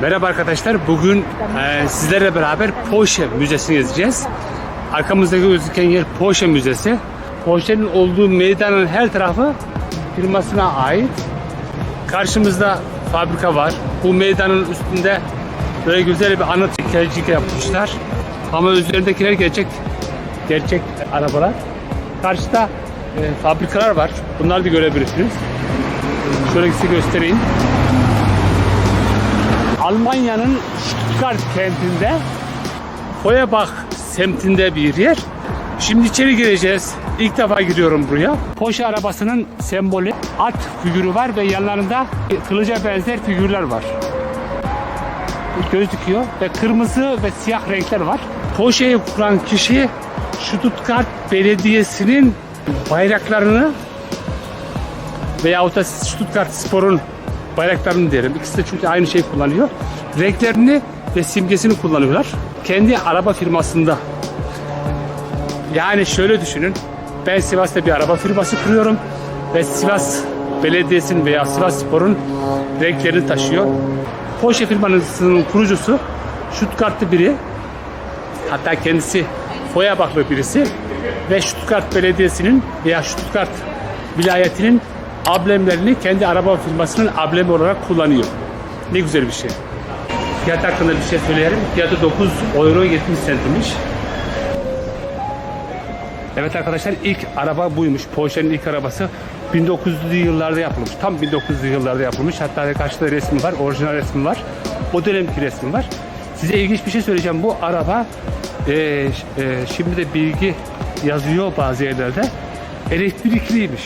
Merhaba arkadaşlar. Bugün e, sizlerle beraber Porsche Müzesi'ni gezeceğiz. Arkamızdaki gözüken yer Porsche Müzesi. Porsche'nin olduğu meydanın her tarafı firmasına ait. Karşımızda fabrika var. Bu meydanın üstünde böyle güzel bir anıt heykelcik yapmışlar. Ama üzerindekiler gerçek gerçek arabalar. Karşıda e, fabrikalar var. Bunları da görebilirsiniz. Şöyle size göstereyim. Almanya'nın Stuttgart kentinde Feuerbach semtinde bir yer. Şimdi içeri gireceğiz. İlk defa giriyorum buraya. Porsche arabasının sembolü at figürü var ve yanlarında kılıca benzer figürler var. Gözüküyor ve kırmızı ve siyah renkler var. Porsche'yi kuran kişi Stuttgart Belediyesi'nin bayraklarını veyahut da Stuttgart Spor'un bayraklarını derim. İkisi de çünkü aynı şey kullanıyor. Renklerini ve simgesini kullanıyorlar. Kendi araba firmasında. Yani şöyle düşünün. Ben Sivas'ta bir araba firması kuruyorum ve Sivas Belediyesi'nin veya Sivas Spor'un renklerini taşıyor. Porsche firmasının kurucusu Stuttgart'lı biri. Hatta kendisi Feuerbach'lı birisi ve Stuttgart Belediyesi'nin veya Stuttgart vilayetinin amblemlerini kendi araba firmasının amblemi olarak kullanıyor. Ne güzel bir şey. Fiyat hakkında bir şey söyleyelim. Fiyatı 9 euro 70 centmiş. Evet arkadaşlar ilk araba buymuş. Porsche'nin ilk arabası 1900'lü yıllarda yapılmış. Tam 1900'lü yıllarda yapılmış. Hatta karşıda resmi var. Orijinal resmi var. O dönemki resim var. Size ilginç bir şey söyleyeceğim. Bu araba e, e, şimdi de bilgi yazıyor bazı yerlerde. Elektrikliymiş.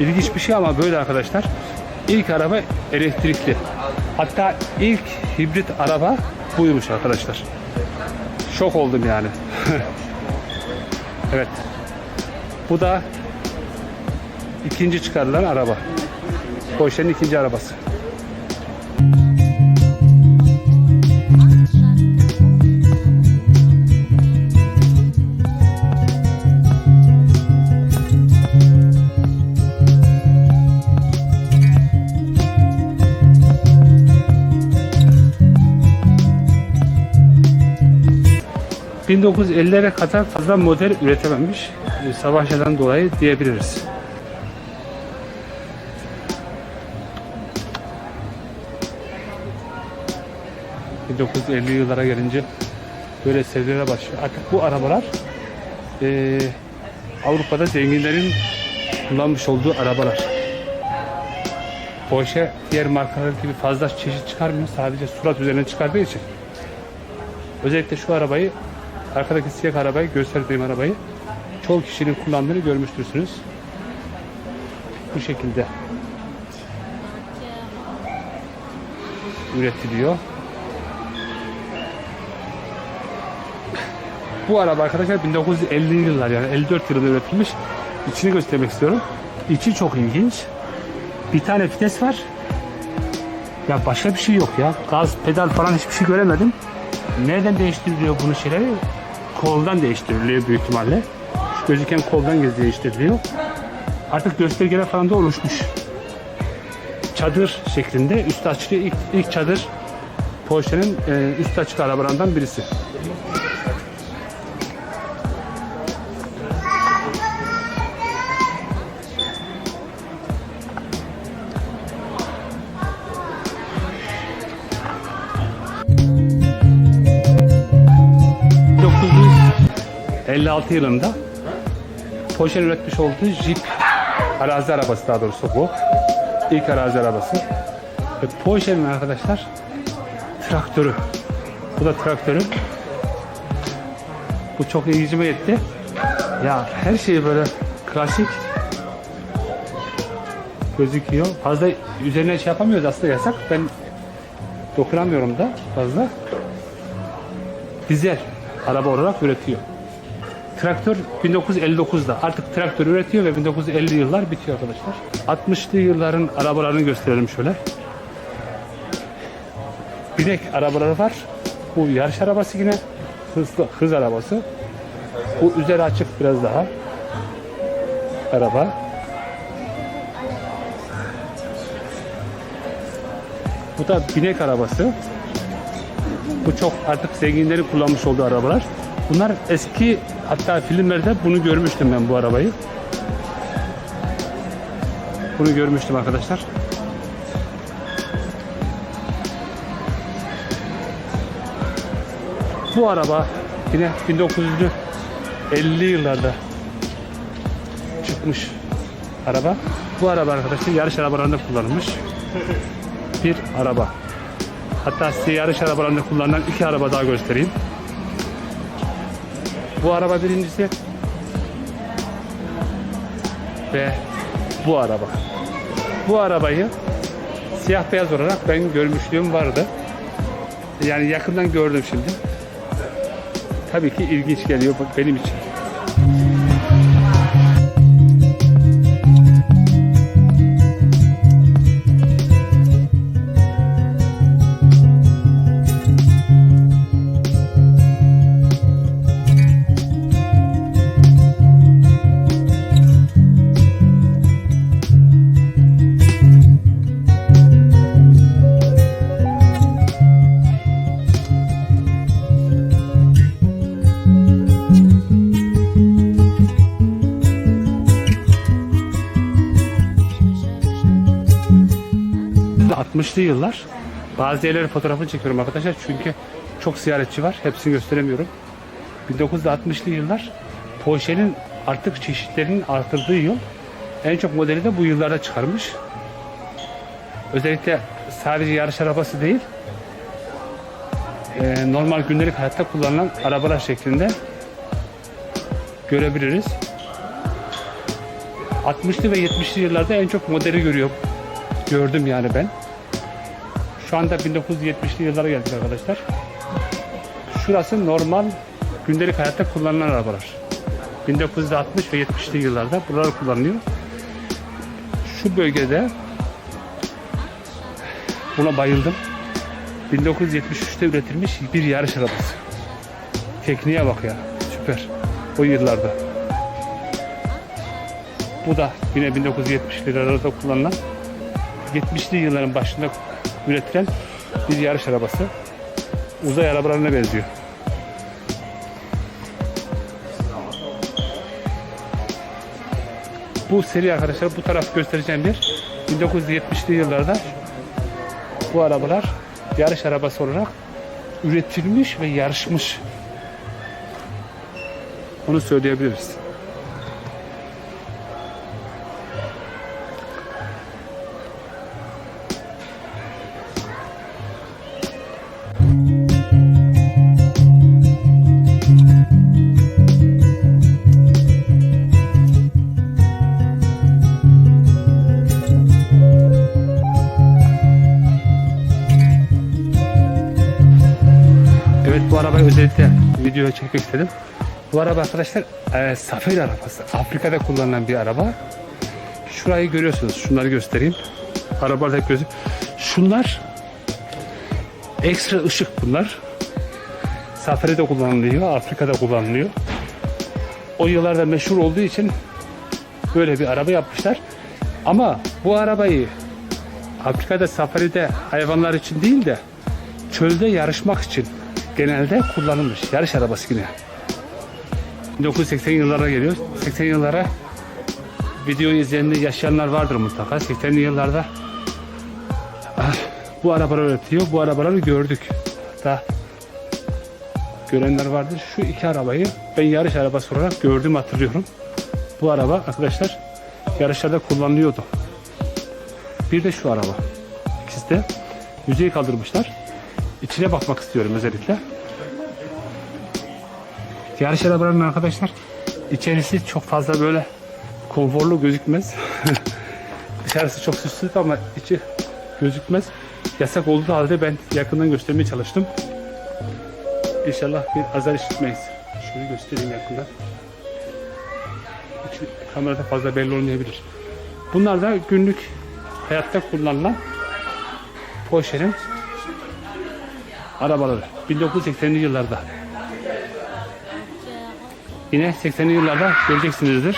İlginç bir şey ama böyle arkadaşlar. İlk araba elektrikli. Hatta ilk hibrit araba buymuş arkadaşlar. Şok oldum yani. evet. Bu da ikinci çıkarılan araba. Porsche'nin ikinci arabası. ...1950'lere kadar fazla model üretememiş. e, Savaşlardan dolayı diyebiliriz. ...1950 yıllara gelince... ...böyle seviyelere başlıyor. Artık bu arabalar... e, ...Avrupa'da zenginlerin... ...kullanmış olduğu arabalar. Porsche diğer markalar gibi fazla çeşit çıkarmıyor. Sadece surat üzerine çıkardığı için. Özellikle şu arabayı, arkadaki siyah arabayı, gösterdiğim arabayı çoğu kişinin kullandığını görmüştürsünüz. Bu şekilde üretiliyor. Bu araba arkadaşlar 1950 yıllar yani 54 yılında üretilmiş. İçini göstermek istiyorum. İçi çok ilginç. Bir tane vites var. Ya başka bir şey yok ya. Gaz, pedal falan hiçbir şey göremedim. Nereden değiştiriliyor bunu şeyleri? Koldan değiştiriliyor büyük ihtimalle. Şu gözüken koldan değiştiriliyor. Artık göstergeler falan da oluşmuş. Çadır şeklinde üstü açık ilk, ilk çadır Porsche'nin e, üstü açık arabalarından birisi. ...1956 yılında Porsche'nin üretmiş olduğu Jeep arazi arabası daha doğrusu bu. İlk arazi arabası. Ve Porsche'nin arkadaşlar traktörü. Bu da traktörü. Bu çok ilgimi etti. Ya her şey böyle klasik gözüküyor. Fazla üzerine şey yapamıyoruz aslında yasak. Ben dokunamıyorum da fazla. Dizel araba olarak üretiyor. Traktör 1959'da artık traktör üretiyor ve 1950 yıllar bitiyor arkadaşlar. 60'lı yılların arabalarını gösterelim şöyle. Binek arabaları var. Bu yarış arabası yine hızlı hız arabası. Bu üzeri açık biraz daha. Araba. Bu da binek arabası. Bu çok artık zenginlerin kullanmış olduğu arabalar. Bunlar eski hatta filmlerde bunu görmüştüm ben bu arabayı. Bunu görmüştüm arkadaşlar. Bu araba yine 1950'li yıllarda çıkmış araba. Bu araba arkadaşlar yarış arabalarında kullanılmış bir araba. Hatta size yarış arabalarında kullanılan iki araba daha göstereyim. Bu araba birincisi ve bu araba. Bu arabayı siyah beyaz olarak ben görmüşlüğüm vardı. Yani yakından gördüm şimdi. Tabii ki ilginç geliyor benim için. 60'lı yıllar. Bazı yerlere fotoğrafını çekiyorum arkadaşlar çünkü çok ziyaretçi var. Hepsini gösteremiyorum. 1960'lı yıllar Porsche'nin artık çeşitlerinin artırdığı yıl. En çok modeli de bu yıllarda çıkarmış. Özellikle sadece yarış arabası değil, e, normal gündelik hayatta kullanılan arabalar şeklinde görebiliriz. 60'lı ve 70'li yıllarda en çok modeli görüyor. Gördüm yani ben. Şu anda 1970'li yıllara geldik arkadaşlar. Şurası normal gündelik hayatta kullanılan arabalar. 1960 ve 70'li yıllarda buralar kullanılıyor. Şu bölgede buna bayıldım. 1973'te üretilmiş bir yarış arabası. Tekniğe bak ya. Süper. O yıllarda. Bu da yine 1970'li yıllarda kullanılan 70'li yılların başında üretilen bir yarış arabası. Uzay arabalarına benziyor. Bu seri arkadaşlar bu taraf göstereceğim bir 1970'li yıllarda bu arabalar yarış arabası olarak üretilmiş ve yarışmış. Onu söyleyebiliriz. Özellikle videoya çekmek istedim. Bu araba arkadaşlar e, safari arabası. Afrika'da kullanılan bir araba. Şurayı görüyorsunuz. Şunları göstereyim. Arabalar hep gözü. Şunlar ekstra ışık bunlar. Safari'de kullanılıyor. Afrika'da kullanılıyor. O yıllarda meşhur olduğu için böyle bir araba yapmışlar. Ama bu arabayı Afrika'da safari'de hayvanlar için değil de çölde yarışmak için genelde kullanılmış. Yarış arabası yine. 1980 yıllara geliyor. 80 yıllara videoyu izleyenler yaşayanlar vardır mutlaka. 80'li yıllarda ah, bu arabalar üretiyor. Bu arabaları gördük. Hatta görenler vardır. Şu iki arabayı ben yarış arabası olarak gördüm hatırlıyorum. Bu araba arkadaşlar yarışlarda kullanılıyordu. Bir de şu araba. İkisi de yüzeyi kaldırmışlar. İçine bakmak istiyorum özellikle. Yarış arabalarının arkadaşlar içerisi çok fazla böyle konforlu gözükmez. Dışarısı çok süslü ama içi gözükmez. Yasak olduğu halde ben yakından göstermeye çalıştım. İnşallah bir azar işitmeyiz. Şöyle göstereyim yakından. İçi kamerada fazla belli olmayabilir. Bunlar da günlük hayatta kullanılan Porsche'nin arabaları. 1980'li yıllarda. Yine 80'li yıllarda göreceksinizdir.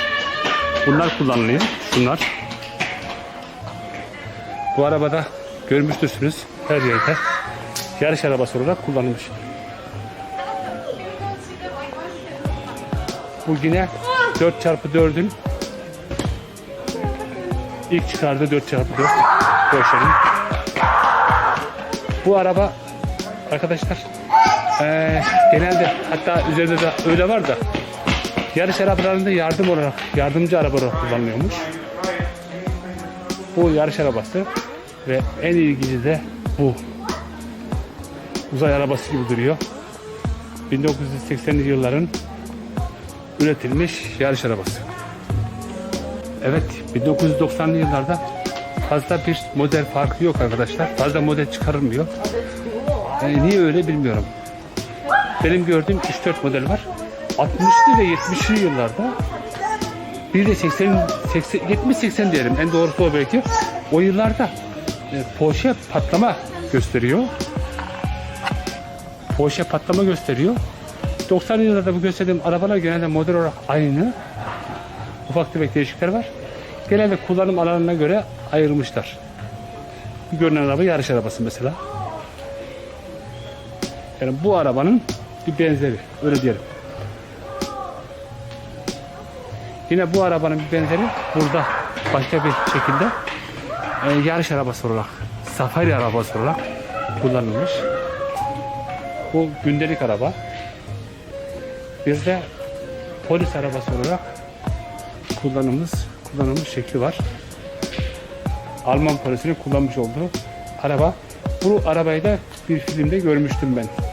Bunlar kullanılıyor. Şunlar. Bu arabada görmüştürsünüz. her yerde yarış arabası olarak kullanılmış. Bu yine 4x4'ün ilk çıkardığı 4x4 Porsche'nin. Bu araba arkadaşlar eee, genelde hatta üzerinde de öyle var da yarış arabalarında yardım olarak yardımcı araba olarak kullanılıyormuş. Bu yarış arabası ve en ilginci de bu. Uzay arabası gibi duruyor. 1980'li yılların üretilmiş yarış arabası. Evet 1990'lı yıllarda fazla bir model farkı yok arkadaşlar. Fazla model çıkarılmıyor. Yani niye öyle bilmiyorum. Benim gördüğüm 3-4 model var. 60'lı ve 70'li yıllarda bir de 80, 80 70-80 diyelim en doğrusu o belki. O yıllarda e, Porsche patlama gösteriyor. Porsche patlama gösteriyor. 90'lı yıllarda bu gösterdiğim arabalar genelde model olarak aynı. Ufak tefek değişiklikler var. Genelde kullanım alanına göre ayrılmışlar. Bu görünen araba yarış arabası mesela. Yani bu arabanın bir benzeri. Öyle diyelim. Yine bu arabanın bir benzeri burada başka bir şekilde e, yarış arabası olarak, safari arabası olarak kullanılmış. Bu gündelik araba. Bir de polis arabası olarak kullanılmış, kullanılmış şekli var. Alman polisinin kullanmış olduğu araba. Bu arabayı da bir filmde görmüştüm ben.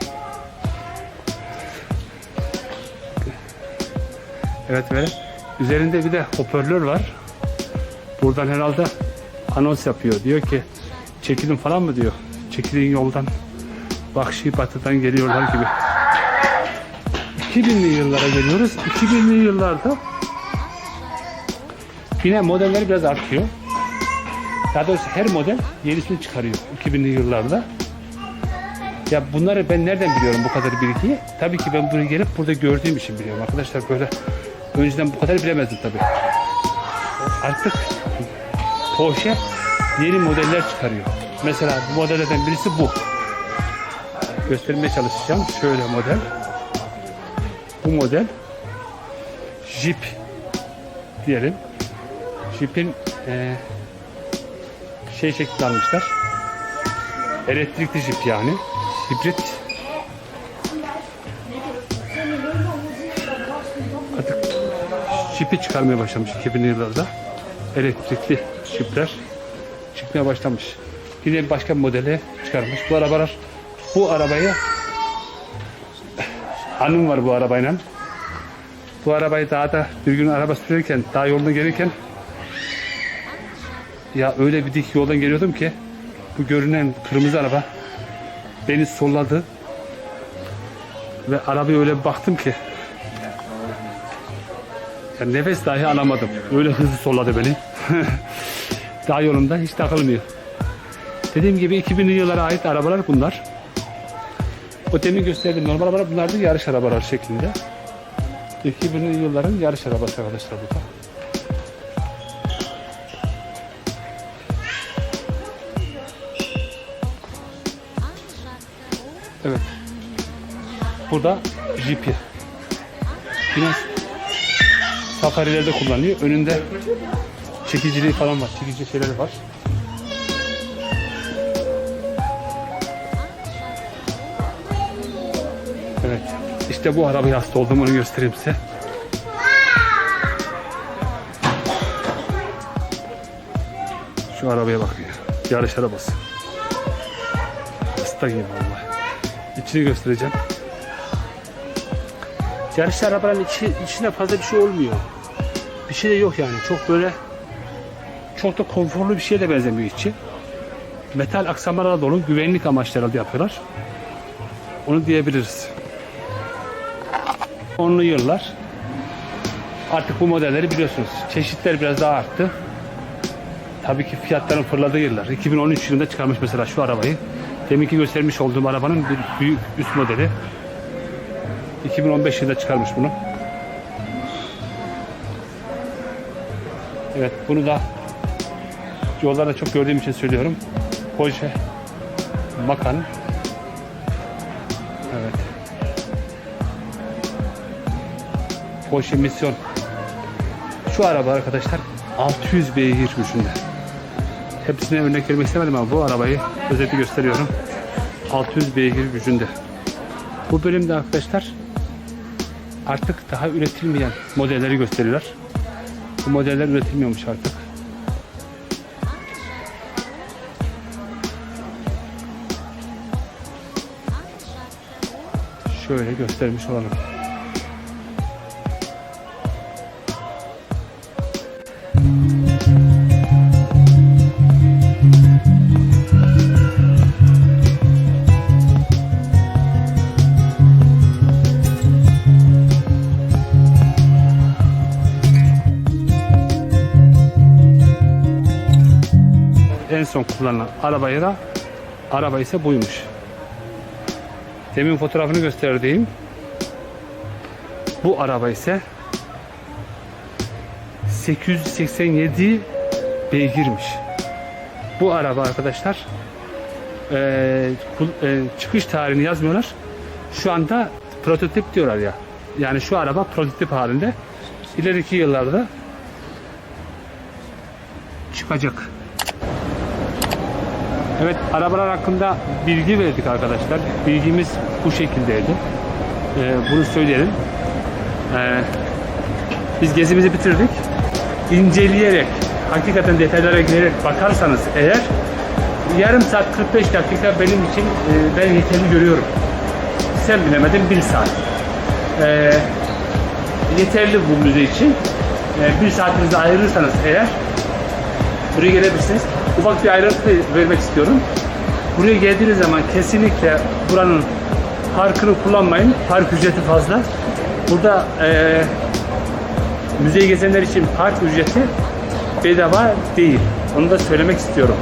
Evet böyle. Üzerinde bir de hoparlör var. Buradan herhalde anons yapıyor. Diyor ki çekilin falan mı diyor. Çekilin yoldan. Vahşi batıdan geliyorlar gibi. 2000'li yıllara geliyoruz. 2000'li yıllarda yine modeller biraz artıyor. Daha doğrusu her model yenisini çıkarıyor 2000'li yıllarda. Ya bunları ben nereden biliyorum bu kadar bilgiyi? Tabii ki ben buraya gelip burada gördüğüm için biliyorum. Arkadaşlar böyle önceden bu kadar bilemezdim tabii. Artık Porsche yeni modeller çıkarıyor. Mesela bu modellerden birisi bu. Göstermeye çalışacağım. Şöyle model. Bu model Jeep diyelim. Jeep'in eee şey şekli almışlar. Elektrikli Jeep yani. Hibrit. Jeep'i çıkarmaya başlamış 2000'li yıllarda. Elektrikli Jeep'ler çıkmaya başlamış. Yine başka bir modeli çıkarmış. Bu arabalar bu arabayı anım var bu arabayla. Bu arabayı daha da bir gün araba sürerken, daha yolda gelirken ya öyle bir dik yoldan geliyordum ki bu görünen kırmızı araba beni solladı ve arabaya öyle bir baktım ki ya nefes dahi alamadım. Öyle hızlı solladı beni. Daha yolunda hiç takılmıyor. Dediğim gibi 2000'li yıllara ait arabalar bunlar. O demin gösterdiğim normal arabalar bunlar da yarış arabalar şeklinde. 2000'li yılların yarış arabası arkadaşlar bu da. Evet. Burada Jeep'i. Yine safarilerde kullanılıyor. Önünde çekiciliği falan var. Çekici şeyleri var. Evet. İşte bu arabaya hasta oldum. Onu göstereyim size. Şu arabaya bakın ya. Yarış arabası. Hasta gibi vallahi. İçini göstereceğim. Yarış arabaların içi, içine fazla bir şey olmuyor. Bir şey de yok yani. Çok böyle çok da konforlu bir şeye de benzemiyor içi. Metal aksamalarla dolu güvenlik amaçlarıyla yapıyorlar. Onu diyebiliriz. Onlu yıllar. Artık bu modelleri biliyorsunuz. Çeşitler biraz daha arttı. Tabii ki fiyatların fırladığı yıllar. 2013 yılında çıkarmış mesela şu arabayı. Deminki göstermiş olduğum arabanın bir büyük üst modeli. 2015 yılında çıkarmış bunu. Evet bunu da yollarda çok gördüğüm için söylüyorum. Porsche Makan. Evet. Porsche Mission. Şu araba arkadaşlar 600 beygir gücünde. Hepsine örnek vermek istemedim ama bu arabayı özellikle gösteriyorum. 600 beygir gücünde. Bu bölümde arkadaşlar artık daha üretilmeyen modelleri gösteriyorlar. Bu modeller üretilmiyormuş artık. Şöyle göstermiş olalım. Son kullanılan arabayı da araba ise buymuş. Demin fotoğrafını gösterdiğim bu araba ise 887 beygirmiş. Bu araba arkadaşlar eee, kul- eee, çıkış tarihini yazmıyorlar. Şu anda prototip diyorlar ya. Yani şu araba prototip halinde. İleriki yıllarda çıkacak. Evet arabalar hakkında bilgi verdik arkadaşlar. Bilgimiz bu şekildeydi. Ee, bunu söyleyelim. Ee, biz gezimizi bitirdik. İnceleyerek, hakikaten detaylara girerek bakarsanız eğer yarım saat 45 dakika benim için e, ben yeterli görüyorum. Sen bilemedin bir saat. Ee, yeterli bu müze için. Ee, bir saatinizi ayırırsanız eğer buraya gelebilirsiniz. Ufak bir ayrıntı vermek istiyorum. Buraya geldiğiniz zaman kesinlikle buranın parkını kullanmayın. Park ücreti fazla. Burada eee müzeyi gezenler için park ücreti bedava değil. Onu da söylemek istiyorum.